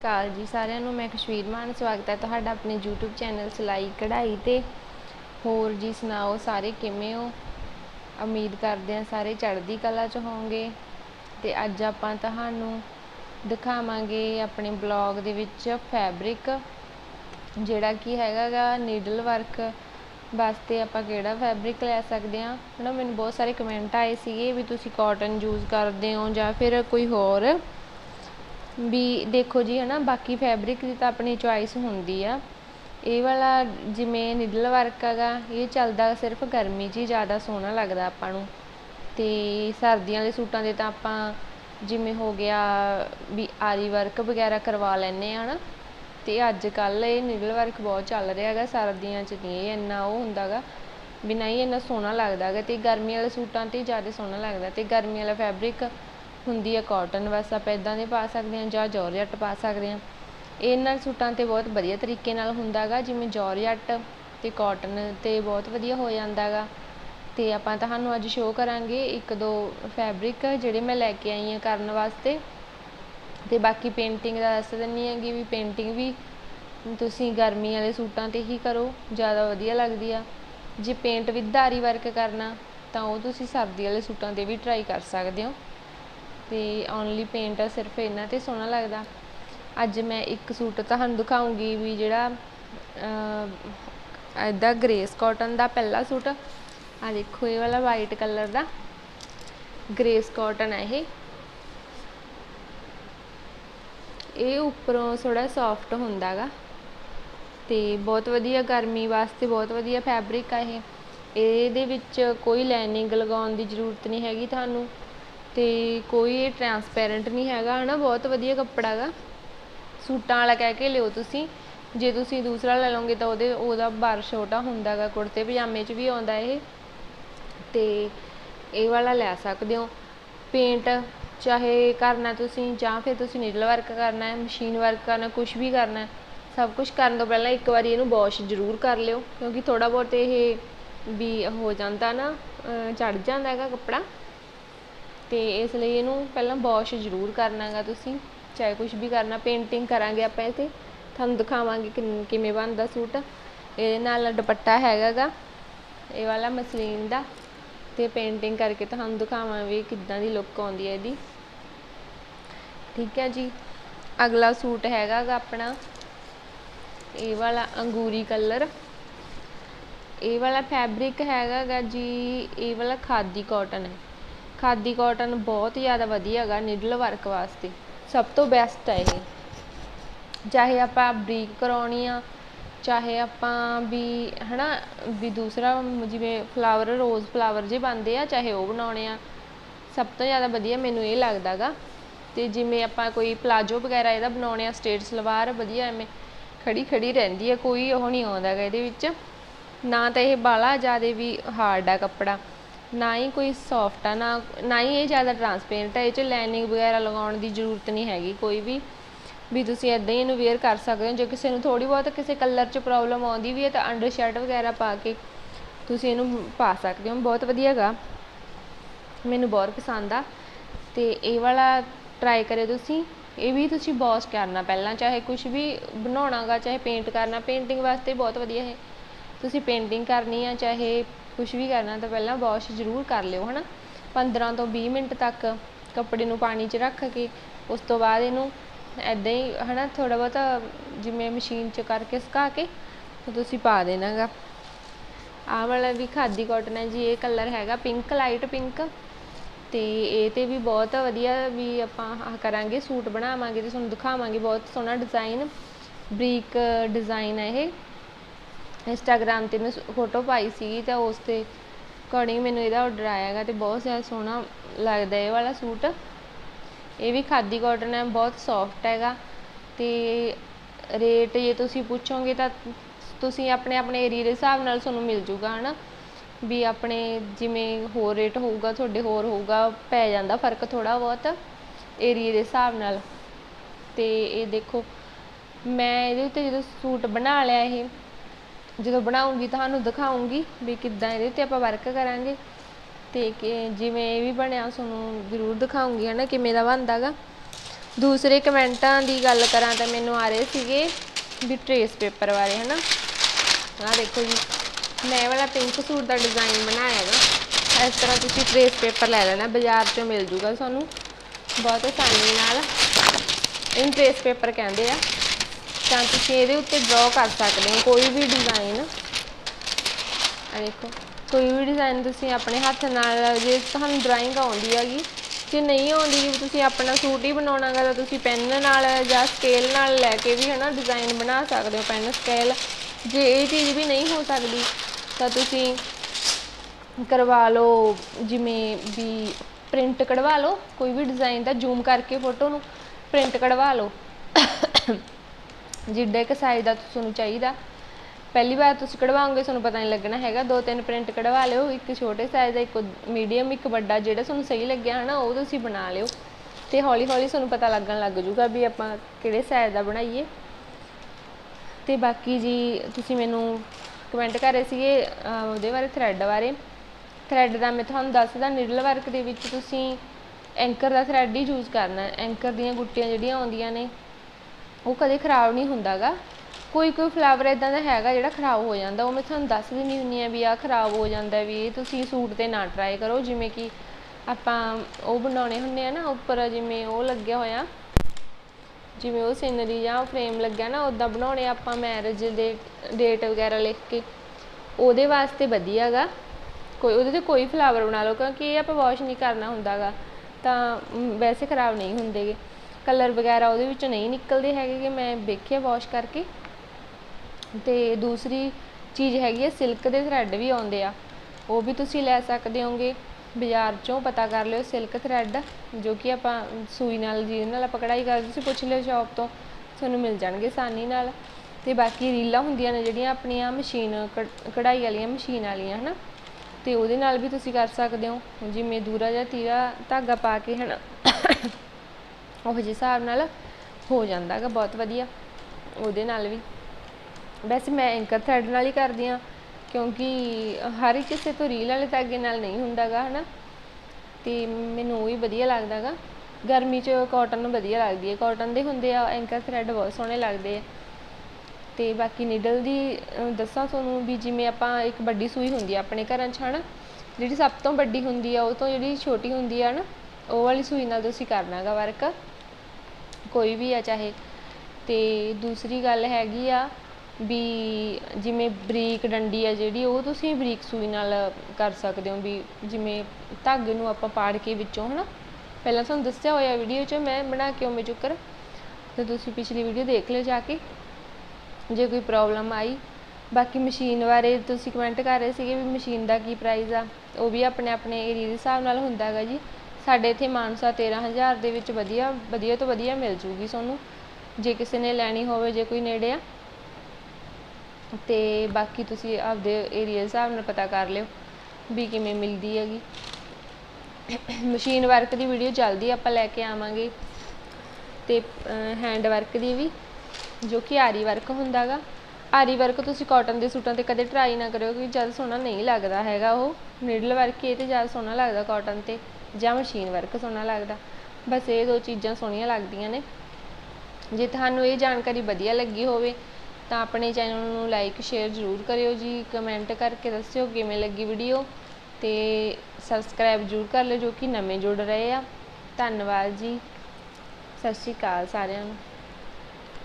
ਕਾਲ ਜੀ ਸਾਰਿਆਂ ਨੂੰ, ਮੈਂ ਕਸ਼ਮੀਰ ਮਾਨ, ਸਵਾਗਤ ਹੈ ਤੁਹਾਡਾ ਆਪਣੇ YouTube ਚੈਨਲ ਸਿਲਾਈ ਕਢਾਈ ਤੇ। ਹੋਰ ਜੀ ਸੁਣਾਓ, ਸਾਰੇ ਕਿਵੇਂ ਹੋ? ਉਮੀਦ ਕਰਦੇ ਹਾਂ ਸਾਰੇ ਚੜ੍ਹਦੀ ਕਲਾ ਚ ਹੋਵੋਗੇ। ਤੇ ਅੱਜ ਆਪਾਂ ਤੁਹਾਨੂੰ ਦਿਖਾਵਾਂਗੇ ਆਪਣੇ ਬਲੌਗ ਦੇ ਵਿੱਚ ਫੈਬਰਿਕ, ਜਿਹੜਾ ਕੀ ਹੈਗਾਗਾ ਨੀਡਲ ਵਰਕ ਵਾਸਤੇ ਆਪਾਂ ਕਿਹੜਾ ਫੈਬਰਿਕ ਲੈ ਸਕਦੇ ਹਾਂ। ਹਨਾ, ਮੈਨੂੰ ਬਹੁਤ ਸਾਰੇ ਕਮੈਂਟ ਆਏ ਸੀਗੇ ਵੀ ਤੁਸੀਂ ਕਾਟਨ ਯੂਜ਼ ਕਰਦੇ ਹੋ ਜਾਂ ਫਿਰ ਕੋਈ ਹੋਰ। ਵੀ ਦੇਖੋ ਜੀ ਹੈ ਨਾ ਬਾਕੀ ਫੈਬਰਿਕ ਦੀ ਤਾਂ ਆਪਣੀ ਚੁਆਇਸ ਹੁੰਦੀ ਆ। ਇਹ ਵਾਲਾ ਜਿਵੇਂ ਨਿਡਲ ਵਰਕ ਹੈਗਾ, ਇਹ ਚੱਲਦਾ ਸਿਰਫ ਗਰਮੀ 'ਚ ਹੀ ਜ਼ਿਆਦਾ ਸੋਹਣਾ ਲੱਗਦਾ ਆਪਾਂ ਨੂੰ। ਤੇ ਸਰਦੀਆਂ ਦੇ ਸੂਟਾਂ ਦੇ ਤਾਂ ਆਪਾਂ ਜਿਵੇਂ ਹੋ ਗਿਆ ਵੀ ਆਰੀ ਵਰਕ ਵਗੈਰਾ ਕਰਵਾ ਲੈਂਦੇ ਆ ਨਾ ਤੇ ਅੱਜ ਕੱਲ ਇਹ ਨਿਡਲ ਵਰਕ ਬਹੁਤ ਚੱਲ ਰਿਹਾ ਹੈਗਾ, ਸਰਦੀਆਂ 'ਚ ਨਹੀਂ, ਇਹ ਇੰਨਾ ਉਹ ਹੁੰਦਾਗਾ ਵੀ ਨਹੀਂ ਇੰਨਾ ਸੋਹਣਾ ਲੱਗਦਾ ਹੈਗਾ। ਤੇ ਗਰਮੀ ਵਾਲੇ ਸੂਟਾਂ 'ਤੇ ਜ਼ਿਆਦਾ ਸੋਹਣਾ ਲੱਗਦਾ। ਤੇ ਗਰਮੀ ਵਾਲਾ ਫੈਬਰਿਕ ਹੁੰਦੀ ਹੈ ਕਾਟਨ ਬਸ ਆਪਾਂ ਇਦਾਂ ਦੇ ਪਾ ਸਕਦੇ ਹਾਂ ਜਾਂ ਜੋਰਜੱਟ ਪਾ ਸਕਦੇ ਹਾਂ। ਇਹਨਾਂ ਸੂਟਾਂ 'ਤੇ ਬਹੁਤ ਵਧੀਆ ਤਰੀਕੇ ਨਾਲ ਹੁੰਦਾ ਗਾ, ਜਿਵੇਂ ਜੋਰਜੱਟ ਤੇ ਕਾਟਨ 'ਤੇ ਬਹੁਤ ਵਧੀਆ ਹੋ ਜਾਂਦਾ ਗਾ। ਤੇ ਆਪਾਂ ਤੁਹਾਨੂੰ ਅੱਜ ਸ਼ੋਅ ਕਰਾਂਗੇ ਇੱਕ ਦੋ ਫੈਬਰਿਕ ਜਿਹੜੇ ਮੈਂ ਲੈ ਕੇ ਆਈ ਹਾਂ ਕਰਨ ਵਾਸਤੇ। ਤੇ ਬਾਕੀ ਪੇਂਟਿੰਗ ਦਾ ਦੱਸ ਦਿੰਨੀ ਹੈਗੀ ਵੀ ਪੇਂਟਿੰਗ ਵੀ ਤੁਸੀਂ ਗਰਮੀ ਵਾਲੇ ਸੂਟਾਂ 'ਤੇ ਹੀ ਕਰੋ, ਜ਼ਿਆਦਾ ਵਧੀਆ ਲੱਗਦੀ ਆ। ਜੇ ਪੇਂਟ ਵਿਦ ਆਰੀ ਵਰਕ ਕਰਨਾ, ਤਾਂ ਉਹ ਤੁਸੀਂ ਸਰਦੀ ਵਾਲੇ ਸੂਟਾਂ 'ਤੇ ਵੀ ਟਰਾਈ ਕਰ ਸਕਦੇ ਹੋ। ਤੇ ਓਨਲੀ ਪੇਂਟ ਸਿਰਫ ਇਹਨਾਂ 'ਤੇ ਸੋਹਣਾ ਲੱਗਦਾ। ਅੱਜ ਮੈਂ ਇੱਕ ਸੂਟ ਤੁਹਾਨੂੰ ਦਿਖਾਉਂਗੀ ਵੀ ਜਿਹੜਾ ਐਦਾਂ ਗ੍ਰੇਸ ਕਾਟਨ ਦਾ ਪਹਿਲਾ ਸੂਟ। ਆ ਦੇਖੋ ਇਹ ਵਾਲਾ ਵਾਈਟ ਕਲਰ ਦਾ। ਗ੍ਰੇਸ ਕਾਟਨ ਹੈ ਇਹ। ਇਹ ਉੱਪਰੋਂ ਥੋੜਾ ਸੌਫਟ ਹੁੰਦਾਗਾ ਤੇ ਬਹੁਤ ਵਧੀਆ ਗਰਮੀ ਵਾਸਤੇ ਬਹੁਤ ਵਧੀਆ ਫੈਬਰਿਕ ਆ ਇਹ। ਇਹਦੇ ਵਿੱਚ ਕੋਈ ਲਾਈਨਿੰਗ ਲਗਾਉਣ ਦੀ ਜ਼ਰੂਰਤ ਨਹੀਂ ਹੈਗੀ ਤੁਹਾਨੂੰ। ਤੇ ਕੋਈ ਇਹ ਟਰਾਂਸਪੇਰੈਂਟ ਨਹੀਂ ਹੈਗਾ, ਹਨਾ? ਬਹੁਤ ਵਧੀਆ ਕੱਪੜਾ ਗਾ ਸੂਟਾਂ ਵਾਲਾ ਕਹਿ ਕੇ ਲਿਓ ਤੁਸੀਂ। ਜੇ ਤੁਸੀਂ ਦੂਸਰਾ ਲੈ ਲਓਗੇ ਤਾਂ ਉਹਦੇ, ਉਹਦਾ ਬਾਰ ਛੋਟਾ ਹੁੰਦਾਗਾ ਕੁੜਤੇ ਪਜਾਮੇ 'ਚ ਵੀ ਆਉਂਦਾ ਇਹ। ਤੇ ਇਹ ਵਾਲਾ ਲੈ ਸਕਦੇ ਹੋ। ਪੇਂਟ ਚਾਹੇ ਕਰਨਾ ਤੁਸੀਂ, ਜਾਂ ਫਿਰ ਤੁਸੀਂ ਨੀਡਲ ਵਰਕ ਕਰਨਾ ਹੈ ਮਸ਼ੀਨ ਵਰਕ ਕਰਨਾ ਕੁਝ ਵੀ ਕਰਨਾ ਸਭ ਕੁਝ ਕਰਨ ਤੋਂ ਪਹਿਲਾਂ ਇੱਕ ਵਾਰੀ ਇਹਨੂੰ ਵਾਸ਼ ਜ਼ਰੂਰ ਕਰ ਲਿਓ। ਕਿਉਂਕਿ ਥੋੜਾ ਬਹੁਤ ਇਹ ਵੀ ਹੋ ਜਾਂਦਾ ਨਾ ਚੜ ਜਾਂਦਾ ਹੈਗਾ ਕੱਪੜਾ। ਤੇ ਇਸ ਲਈ ਇਹਨੂੰ ਪਹਿਲਾਂ ਵਾਸ਼ ਜ਼ਰੂਰ ਕਰਨਾ ਹੈਗਾ ਤੁਸੀਂ, ਚਾਹੇ ਕੁਝ ਵੀ ਕਰਨਾ ਪੇਂਟਿੰਗ ਕਰਾਂਗੇ ਆਪਾਂ ਇਥੇ। ਤੁਹਾਨੂੰ ਦਿਖਾਵਾਂਗੇ ਕਿਵੇਂ ਬਣਦਾ ਸੂਟ। ਇਹਦੇ ਨਾਲ ਦੁਪੱਟਾ ਹੈਗਾਗਾ, ਇਹ ਵਾਲਾ ਮਸਲੀਨ ਦਾ। ਤੇ ਪੇਂਟਿੰਗ ਕਰਕੇ ਤੁਹਾਨੂੰ ਦਿਖਾਵਾਂਗੇ ਕਿੱਦਾਂ ਦੀ ਲੁੱਕ ਆਉਂਦੀ ਹੈ ਇਹਦੀ। ਠੀਕ ਹੈ ਜੀ। ਅਗਲਾ ਸੂਟ ਹੈਗਾਗਾ ਆਪਣਾ। ਇਹ ਵਾਲਾ ਅੰਗੂਰੀ ਕਲਰ। ਇਹ ਵਾਲਾ ਫੈਬਰਿਕ ਹੈਗਾਗਾ ਜੀ, ਇਹ ਵਾਲਾ ਖਾਦੀ ਕਾਟਨ ਹੈ। ਖਾਦੀ ਕਾਟਨ ਬਹੁਤ ਜ਼ਿਆਦਾ ਵਧੀਆ ਹੈਗਾ ਨਿਡਲ ਵਰਕ ਵਾਸਤੇ। ਸਭ ਤੋਂ ਬੈਸਟ ਹੈ ਇਹ। ਚਾਹੇ ਆਪਾਂ ਬਰੀਕ ਕਰਾਉਣੀ ਆ, ਚਾਹੇ ਆਪਾਂ ਵੀ, ਹਨਾ, ਵੀ ਦੂਸਰਾ ਜਿਵੇਂ ਫਲਾਵਰ ਰੋਜ਼ ਫਲਾਵਰ ਜੇ ਬਣਦੇ ਆ, ਚਾਹੇ ਉਹ ਬਣਾਉਣੇ ਆ, ਸਭ ਤੋਂ ਜ਼ਿਆਦਾ ਵਧੀਆ ਮੈਨੂੰ ਇਹ ਲੱਗਦਾਗਾ ਤੇ ਜਿਵੇਂ ਆਪਾਂ ਕੋਈ ਪਲਾਜੋ ਵਗੈਰਾ ਇਹਦਾ ਬਣਾਉਣੇ ਆ ਸਟੇਟ ਸਲਵਾਰ, ਵਧੀਆ ਐਵੇਂ ਖੜੀ ਖੜੀ ਰਹਿੰਦੀ ਹੈ ਕੋਈ ਉਹ ਨਹੀਂ ਆਉਂਦਾਗਾ ਇਹਦੇ ਵਿੱਚ। ਨਾ ਤਾਂ ਇਹ ਬਾਲਾ ਜ਼ਿਆਦਾ ਵੀ ਹਾਰਡ ਆ ਕੱਪੜਾ। ਨਾ ਹੀ ਕੋਈ ਸੌਫਟ ਆ, ਨਾ ਨਾ ਹੀ ਇਹ ਜ਼ਿਆਦਾ ਟਰਾਂਸਪੇਰੈਂਟ ਆ, ਇਹ 'ਚ ਲਾਈਨਿੰਗ ਵਗੈਰਾ ਲਗਾਉਣ ਦੀ ਜ਼ਰੂਰਤ ਨਹੀਂ ਹੈਗੀ ਕੋਈ ਵੀ। ਵੀ ਤੁਸੀਂ ਇਦਾਂ ਹੀ ਇਹਨੂੰ ਵੇਅਰ ਕਰ ਸਕਦੇ ਹੋ, ਜੇ ਕਿਸੇ ਨੂੰ ਥੋੜੀ ਬਹੁਤ ਕਿਸੇ ਕਲਰ 'ਚ ਪ੍ਰੋਬਲਮ ਆਉਂਦੀ ਵੀ ਹੈ ਤਾਂ ਅੰਡਰ ਸ਼ਰਟ ਵਗੈਰਾ ਪਾ ਕੇ ਤੁਸੀਂ ਇਹਨੂੰ ਪਾ ਸਕਦੇ ਹੋ। ਬਹੁਤ ਵਧੀਆ ਹੈਗਾ। ਮੈਨੂੰ ਬਹੁਤ ਪਸੰਦ ਆ। ਤੇ ਇਹ ਵਾਲਾ ਟਰਾਈ ਕਰਿਓ ਤੁਸੀਂ। ਇਹ ਵੀ ਤੁਸੀਂ ਵਾਸ਼ ਕਰਨਾ ਪਹਿਲਾਂ, ਚਾਹੇ ਕੁਝ ਵੀ ਬਣਾਉਣਾਗਾ ਚਾਹੇ ਪੇਂਟ ਕਰਨਾ। ਪੇਂਟਿੰਗ ਵਾਸਤੇ ਬਹੁਤ ਵਧੀਆ ਹੈ ਤੁਸੀਂ ਪੇਂਟਿੰਗ ਕਰਨੀ ਆ, ਚਾਹੇ ਕੁਝ ਵੀ ਕਰਨਾ ਤਾਂ ਪਹਿਲਾਂ ਵਾਸ਼ ਜ਼ਰੂਰ ਕਰ ਲਿਓ ਹੈ ਨਾ 15 ਤੋਂ 20 ਮਿੰਟ ਤੱਕ ਕੱਪੜੇ ਨੂੰ ਪਾਣੀ 'ਚ ਰੱਖ ਕੇ, ਉਸ ਤੋਂ ਬਾਅਦ ਇਹਨੂੰ ਐਦਾਂ ਹੀ ਹੈ ਨਾ ਥੋੜ੍ਹਾ ਬਹੁਤਾ ਜਿਵੇਂ ਮਸ਼ੀਨ 'ਚ ਕਰਕੇ ਸੁਕਾ ਕੇ ਤੁਸੀਂ ਪਾ ਦੇਣਾਗਾ। ਆਹ ਵਾਲਾ ਵੀ ਖਾਦੀ ਕਾਟਨ ਹੈ ਜੀ, ਇਹ ਕਲਰ ਹੈਗਾ ਪਿੰਕ ਲਾਈਟ ਪਿੰਕ ਤੇ ਇਹ ਤੇ ਵੀ ਬਹੁਤ ਵਧੀਆ ਵੀ ਆਪਾਂ ਆਹ ਕਰਾਂਗੇ, ਸੂਟ ਬਣਾਵਾਂਗੇ ਤੇ ਤੁਹਾਨੂੰ ਦਿਖਾਵਾਂਗੇ, ਬਹੁਤ ਸੋਹਣਾ ਡਿਜ਼ਾਈਨ ਬਰੀਕ ਡਿਜ਼ਾਈਨ ਹੈ ਇਹ। ਇੰਸਟਾਗ੍ਰਾਮ ਤੇ ਮੈਂ ਫੋਟੋ ਪਾਈ ਸੀਗੀ ਤਾਂ ਉਸ ਦੇ ਅਕੋਰਡਿੰਗ ਮੈਨੂੰ ਇਹਦਾ ਔਡਰ ਆਇਆ ਆਇਆਗਾ ਅਤੇ ਬਹੁਤ ਜ਼ਿਆਦਾ ਸੋਹਣਾ ਲੱਗਦਾ ਇਹ ਵਾਲਾ ਸੂਟ। ਇਹ ਵੀ ਖਾਦੀ ਕਾਟਨ ਹੈ, ਬਹੁਤ ਸੌਫਟ ਹੈਗਾ ਅਤੇ ਰੇਟ ਜੇ ਤੁਸੀਂ ਪੁੱਛੋਗੇ ਤਾਂ ਤੁਸੀਂ ਆਪਣੇ ਆਪਣੇ ਏਰੀਆ ਦੇ ਹਿਸਾਬ ਨਾਲ ਤੁਹਾਨੂੰ ਮਿਲ ਜੂਗਾ, ਹਨਾ? ਵੀ ਆਪਣੇ ਜਿਵੇਂ ਹੋਰ ਰੇਟ ਹੋਊਗਾ, ਤੁਹਾਡੇ ਹੋਰ ਹੋਊਗਾ, ਪੈ ਜਾਂਦਾ ਫ਼ਰਕ ਥੋੜਾ ਬਹੁਤ ਏਰੀਆ ਦੇ ਹਿਸਾਬ ਨਾਲ। ਤੇ ਇਹ ਦੇਖੋ, ਮੈਂ ਇਹਦੇ ਉੱਤੇ ਜਦੋਂ ਸੂਟ ਬਣਾ ਲਿਆ ਇਹ ਜਦੋਂ ਬਣਾਉਂਗੀ ਤੁਹਾਨੂੰ ਦਿਖਾਉਂਗੀ ਵੀ ਕਿੱਦਾਂ ਇਹਦੇ 'ਤੇ ਆਪਾਂ ਵਰਕ ਕਰਾਂਗੇ। ਤੇ ਜਿਵੇਂ ਇਹ ਵੀ ਬਣਿਆ, ਤੁਹਾਨੂੰ ਜ਼ਰੂਰ ਦਿਖਾਉਂਗੀ ਨਾ ਕਿਵੇਂ ਦਾ ਬਣਦਾਗਾ ਦੂਸਰੇ ਕਮੈਂਟਾਂ ਦੀ ਗੱਲ ਕਰਾਂ ਤਾਂ ਮੈਨੂੰ ਆ ਰਹੇ ਸੀਗੇ ਵੀ ਟਰੇਸ ਪੇਪਰ ਬਾਰੇ ਹੈ ਹਨਾ। ਆਹ ਦੇਖੋ ਜੀ, ਮੈਂ ਵਾਲਾ ਪਿੰਕ ਸੂਟ ਦਾ ਡਿਜ਼ਾਈਨ ਬਣਾਇਆ ਹੈਗਾ ਇਸ ਤਰ੍ਹਾਂ ਤੁਸੀਂ ਟਰੇਸ ਪੇਪਰ ਲੈ ਲੈਣਾ, ਬਾਜ਼ਾਰ 'ਚੋਂ ਮਿਲ ਜੂਗਾ ਤੁਹਾਨੂੰ। ਬਹੁਤ ਆਸਾਨੀ ਨਾਲ। ਇਹਨੂੰ ਟਰੇਸ ਪੇਪਰ ਕਹਿੰਦੇ ਆ। ਤਾਂ ਤੁਸੀਂ ਇਹਦੇ ਉੱਤੇ ਡਰਾ ਕਰ ਸਕਦੇ ਹੋ, ਕੋਈ ਵੀ ਡਿਜ਼ਾਈਨ ਆ ਦੇਖੋ, ਕੋਈ ਵੀ ਡਿਜ਼ਾਈਨ ਤੁਸੀਂ ਆਪਣੇ ਹੱਥ ਨਾਲ, ਜੇ ਤੁਹਾਨੂੰ ਡਰਾਇੰਗ ਆਉਂਦੀ ਹੈਗੀ, ਜੇ ਨਹੀਂ ਆਉਂਦੀ ਤੁਸੀਂ ਆਪਣਾ ਸੂਟ ਹੀ ਬਣਾਉਣਾਗਾ ਤਾਂ ਤੁਸੀਂ ਪੈਨ ਨਾਲ ਜਾਂ ਸਕੇਲ ਨਾਲ ਲੈ ਕੇ ਵੀ ਹਨਾ ਡਿਜ਼ਾਈਨ ਬਣਾ ਸਕਦੇ ਹੋ ਪੈਨ ਸਕੇਲ ਜੇ ਇਹ ਚੀਜ਼ ਵੀ ਨਹੀਂ ਹੋ ਸਕਦੀ, ਤਾਂ ਤੁਸੀਂ ਕਰਵਾ ਲਓ, ਜਿਵੇਂ ਵੀ ਪ੍ਰਿੰਟ ਕਢਵਾ ਲਓ, ਕੋਈ ਵੀ ਡਿਜ਼ਾਈਨ ਦਾ ਜ਼ੂਮ ਕਰਕੇ ਫੋਟੋ ਨੂੰ ਪ੍ਰਿੰਟ ਕਢਵਾ ਲਓ। ਜਿੱਡਾ ਇੱਕ ਸਾਈਜ਼ ਦਾ ਤੁਹਾਨੂੰ ਚਾਹੀਦਾ। ਪਹਿਲੀ ਵਾਰ ਤੁਸੀਂ ਕਢਵਾਓਗੇ, ਤੁਹਾਨੂੰ ਪਤਾ ਨਹੀਂ ਲੱਗਣਾ ਹੈਗਾ। ਦੋ ਤਿੰਨ ਪ੍ਰਿੰਟ ਕਢਵਾ ਲਿਓ। ਇੱਕ ਛੋਟੇ ਸਾਈਜ਼ ਦਾ, ਇੱਕ ਮੀਡੀਅਮ ਇੱਕ ਵੱਡਾ ਜਿਹੜਾ ਤੁਹਾਨੂੰ ਸਹੀ ਲੱਗਿਆ ਹਨਾ, ਉਹ ਤੁਸੀਂ ਬਣਾ ਲਿਓ। ਤੇ ਹੌਲੀ ਹੌਲੀ ਤੁਹਾਨੂੰ ਪਤਾ ਲੱਗਣ ਲੱਗ ਜੂਗਾ ਵੀ ਆਪਾਂ ਕਿਹੜੇ ਸਾਈਜ਼ ਦਾ ਬਣਾਈਏ। ਤੇ ਬਾਕੀ ਜੀ, ਤੁਸੀਂ ਮੈਨੂੰ ਕਮੈਂਟ ਕਰ ਰਹੇ ਸੀਗੇ ਉਹਦੇ ਬਾਰੇ ਥਰੈਡ ਬਾਰੇ। ਥਰੈਡ ਦਾ ਮੈਂ ਤੁਹਾਨੂੰ ਦੱਸਦਾ ਨੀਡਲ ਵਰਕ ਦੇ ਵਿੱਚ ਤੁਸੀਂ ਐਂਕਰ ਦਾ ਥਰੈਡ ਹੀ ਯੂਜ਼ ਕਰਨਾ। ਐਂਕਰ ਦੀਆਂ ਗੁੱਟੀਆਂ ਜਿਹੜੀਆਂ ਆਉਂਦੀਆਂ ਨੇ ਉਹ ਕਦੇ ਖਰਾਬ ਨਹੀਂ ਹੁੰਦਾਗਾ। ਕੋਈ ਕੋਈ ਫਲਾਵਰ ਇਦਾਂ ਦਾ ਹੈਗਾ ਜਿਹੜਾ ਖਰਾਬ ਹੋ ਜਾਂਦਾ। ਉਹ ਮੈਂ ਤੁਹਾਨੂੰ ਦੱਸ ਦਿੰਦੀ ਹੁੰਦੀ ਆ ਵੀ ਆ ਖਰਾਬ ਹੋ ਜਾਂਦਾ ਵੀ ਇਹ ਤੁਸੀਂ ਸੂਟ ਤੇ ਨਾ ਟਰਾਈ ਕਰੋ। ਜਿਵੇਂ ਕਿ ਆਪਾਂ ਉਹ ਬਣਾਉਣੇ ਹੁੰਦੇ ਆ ਨਾ ਉੱਪਰ ਜਿਵੇਂ ਉਹ ਲੱਗਿਆ ਹੋਇਆ। ਜਿਵੇਂ ਉਹ ਸੀਨਰੀ ਜਾਂ ਫਰੇਮ ਲੱਗਿਆ ਨਾ ਉਦਾਂ ਬਣਾਉਣੇ ਆਪਾਂ ਮੈਰਿਜ ਦੇ ਡੇਟ ਵਗੈਰਾ ਲਿਖ ਕੇ। ਉਹਦੇ ਵਾਸਤੇ ਵਧੀਆਗਾ। ਕੋਈ ਉਹਦੇ ਤੇ ਕੋਈ ਫਲਾਵਰ ਬਣਾ ਲਓ ਕਿਉਂਕਿ ਇਹ ਆਪਾਂ ਵਾਸ਼ ਨਹੀਂ ਕਰਨਾ ਹੁੰਦਾਗਾ। ਤਾਂ ਵੈਸੇ ਖਰਾਬ ਨਹੀਂ ਹੁੰਦੇਗੇ। ਕਲਰ ਵਗੈਰਾ ਉਹਦੇ ਵਿੱਚੋਂ ਨਹੀਂ ਨਿਕਲਦੇ ਹੈਗੇ ਕਿ ਮੈਂ ਵੇਖਿਆ ਵਾਸ਼ ਕਰਕੇ। ਤੇ ਦੂਸਰੀ ਚੀਜ਼ ਹੈਗੀ ਹੈ ਸਿਲਕ ਦੇ ਥਰੈਡ ਵੀ ਆਉਂਦੇ ਆ। ਉਹ ਵੀ ਤੁਸੀਂ ਲੈ ਸਕਦੇ ਹੋਗੇ। ਬਾਜ਼ਾਰ ਚੋਂ ਪਤਾ ਕਰ ਲਿਓ ਸਿਲਕ ਥਰੈਡ ਜੋ ਕਿ ਆਪਾਂ ਸੂਈ ਨਾਲ, ਜਿਹਦੇ ਨਾਲ ਆਪਾਂ ਕਢਾਈ ਕਰਦੇ, ਤੁਸੀਂ ਪੁੱਛ ਲਿਓ ਸ਼ਾਪ ਤੋਂ। ਤੁਹਾਨੂੰ ਮਿਲ ਜਾਣਗੇ ਆਸਾਨੀ ਨਾਲ। ਤੇ ਬਾਕੀ ਰੀਲਾਂ ਹੁੰਦੀਆਂ ਨੇ ਜਿਹੜੀਆਂ ਆਪਣੀਆਂ ਮਸ਼ੀਨ ਕਢਾਈ ਵਾਲੀਆਂ ਮਸ਼ੀਨ ਵਾਲੀਆਂ, ਹਨਾ? ਤੇ ਉਹਦੇ ਨਾਲ ਵੀ ਤੁਸੀਂ ਕਰ ਸਕਦੇ ਹੋ। ਜਿਵੇਂ ਦੂਰਾ ਜਾਂ ਤੀਰਾ ਧਾਗਾ ਪਾ ਕੇ, ਹਨਾ? ਉਹ ਜਿਹੇ ਹਿਸਾਬ ਨਾਲ ਹੋ ਜਾਂਦਾਗਾ ਬਹੁਤ ਵਧੀਆ। ਉਹਦੇ ਨਾਲ ਵੀ। ਵੈਸੇ ਮੈਂ ਐਂਕਰ ਥਰੈਡ ਨਾਲ ਹੀ ਕਰਦੀ ਆ ਕਿਉਂਕਿ ਹਰ ਇੱਕ ਕਿਸੇ ਤੋਂ ਰੀਲ ਵਾਲੇ ਧਾਗੇ ਨਾਲ ਨਹੀਂ ਹੁੰਦਾਗਾ ਹਨਾ। ਤੇ ਮੈਨੂੰ ਉਹ ਹੀ ਵਧੀਆ ਲੱਗਦਾਗਾ ਗਰਮੀ 'ਚ ਕਾਟਨ ਵਧੀਆ ਲੱਗਦੀ ਹੈ। ਕਾਟਨ ਦੇ ਹੁੰਦੇ ਆ ਐਂਕਰ ਥਰੈਡ ਬਹੁਤ ਸੋਹਣੇ ਲੱਗਦੇ ਆ। ਤੇ ਬਾਕੀ ਨੀਡਲ ਦੀ ਦੱਸਾਂ ਤੁਹਾਨੂੰ ਵੀ ਜਿਵੇਂ ਆਪਾਂ ਇੱਕ ਵੱਡੀ ਸੂਈ ਹੁੰਦੀ ਆ ਆਪਣੇ ਘਰਾਂ 'ਚ, ਹਨਾ। ਜਿਹੜੀ ਸਭ ਤੋਂ ਵੱਡੀ ਹੁੰਦੀ ਆ, ਉਹ ਤੋਂ ਜਿਹੜੀ ਛੋਟੀ ਹੁੰਦੀ ਆ ਨਾ ਉਹ ਵਾਲੀ ਸੂਈ ਨਾਲ ਤੁਸੀਂ ਕਰਨਾਗਾ ਵਰਕ ਕੋਈ ਵੀ ਆ ਚਾਹੇ। ਅਤੇ ਦੂਸਰੀ ਗੱਲ ਹੈਗੀ ਆ ਵੀ ਜਿਵੇਂ ਬਰੀਕ ਡੰਡੀ ਆ ਜਿਹੜੀ, ਉਹ ਤੁਸੀਂ ਬਰੀਕ ਸੂਈ ਨਾਲ ਕਰ ਸਕਦੇ ਹੋ ਵੀ ਜਿਵੇਂ ਧਾਗੇ ਨੂੰ ਆਪਾਂ ਪਾੜ ਕੇ ਵਿੱਚੋਂ ਹੈ ਨਾ ਪਹਿਲਾਂ ਤੁਹਾਨੂੰ ਦੱਸਿਆ ਹੋਇਆ ਵੀਡੀਓ 'ਚ, ਮੈਂ ਬਣਾ ਕੇ ਉਵੇਂ ਚੁੱਕਰ। ਤੇ ਤੁਸੀਂ ਪਿਛਲੀ ਵੀਡੀਓ ਦੇਖ ਲਿਓ ਜਾ ਕੇ, ਜੇ ਕੋਈ ਪ੍ਰੋਬਲਮ ਆਈ। ਬਾਕੀ ਮਸ਼ੀਨ ਬਾਰੇ ਤੁਸੀਂ ਕਮੈਂਟ ਕਰ ਰਹੇ ਸੀਗੇ ਵੀ ਮਸ਼ੀਨ ਦਾ ਕੀ ਪ੍ਰਾਈਸ ਆ। ਉਹ ਵੀ ਆਪਣੇ ਆਪਣੇ ਏਰੀਆ ਦੇ ਹਿਸਾਬ ਨਾਲ ਹੁੰਦਾ ਹੈਗਾ ਜੀ। ਸਾਡੇ ਇੱਥੇ ਮਾਨਸਾ 13000 ਦੇ ਵਿੱਚ ਵਧੀਆ ਵਧੀਆ ਤੋਂ ਵਧੀਆ ਮਿਲ ਜੂਗੀ ਤੁਹਾਨੂੰ ਜੇ ਕਿਸੇ ਨੇ ਲੈਣੀ ਹੋਵੇ, ਜੇ ਕੋਈ ਨੇੜੇ ਆ। ਤੇ ਬਾਕੀ ਤੁਸੀਂ ਆਪਦੇ ਏਰੀਆ ਹਿਸਾਬ ਨਾਲ ਪਤਾ ਕਰ ਲਿਓ ਵੀ ਕਿਵੇਂ ਮਿਲਦੀ ਹੈਗੀ। ਮਸ਼ੀਨ ਵਰਕ ਦੀ ਵੀਡੀਓ ਜਲਦੀ ਆਪਾਂ ਲੈ ਕੇ ਆਵਾਂਗੇ। ਤੇ ਹੈਂਡ ਵਰਕ ਦੀ ਵੀ, ਜੋ ਕਿ ਆਰੀ ਵਰਕ ਹੁੰਦਾਗਾ ਆਰੀ ਵਰਕ ਤੁਸੀਂ ਕਾਟਨ ਦੇ ਸੂਟਾਂ ਤੇ ਕਦੇ ਟਰਾਈ ਨਾ ਕਰਿਓ, ਕਿਉਂਕਿ ਜਦ ਸੋਹਣਾ ਨਹੀਂ ਲੱਗਦਾ ਹੈਗਾ ਉਹ। ਨੀਡਲ ਵਰਕ ਇਹ ਤੇ ਜ਼ਿਆਦਾ ਸੋਹਣਾ ਲੱਗਦਾ ਕਾਟਨ ਤੇ। ਜਾਂ ਮਸ਼ੀਨ ਵਰਕ ਸੋਹਣਾ ਲੱਗਦਾ। ਬਸ ਇਹ ਦੋ ਚੀਜ਼ਾਂ ਸੋਹਣੀਆਂ ਲੱਗਦੀਆਂ ਨੇ। ਜੇ ਤੁਹਾਨੂੰ ਇਹ ਜਾਣਕਾਰੀ ਵਧੀਆ ਲੱਗੀ ਹੋਵੇ, ਤਾਂ ਆਪਣੇ ਚੈਨਲ ਨੂੰ ਲਾਈਕ ਸ਼ੇਅਰ ਜ਼ਰੂਰ ਕਰਿਓ ਜੀ। ਕਮੈਂਟ ਕਰਕੇ ਦੱਸਿਓ ਕਿਵੇਂ ਲੱਗੀ ਵੀਡੀਓ ਤੇ ਸਬਸਕ੍ਰਾਈਬ ਜ਼ਰੂਰ ਕਰ ਲਿਓ ਜੋ ਕਿ ਨਵੇਂ ਜੁੜ ਰਹੇ ਆ। ਧੰਨਵਾਦ ਜੀ। ਸਤਿ ਸ਼੍ਰੀ ਅਕਾਲ ਸਾਰਿਆਂ ਨੂੰ।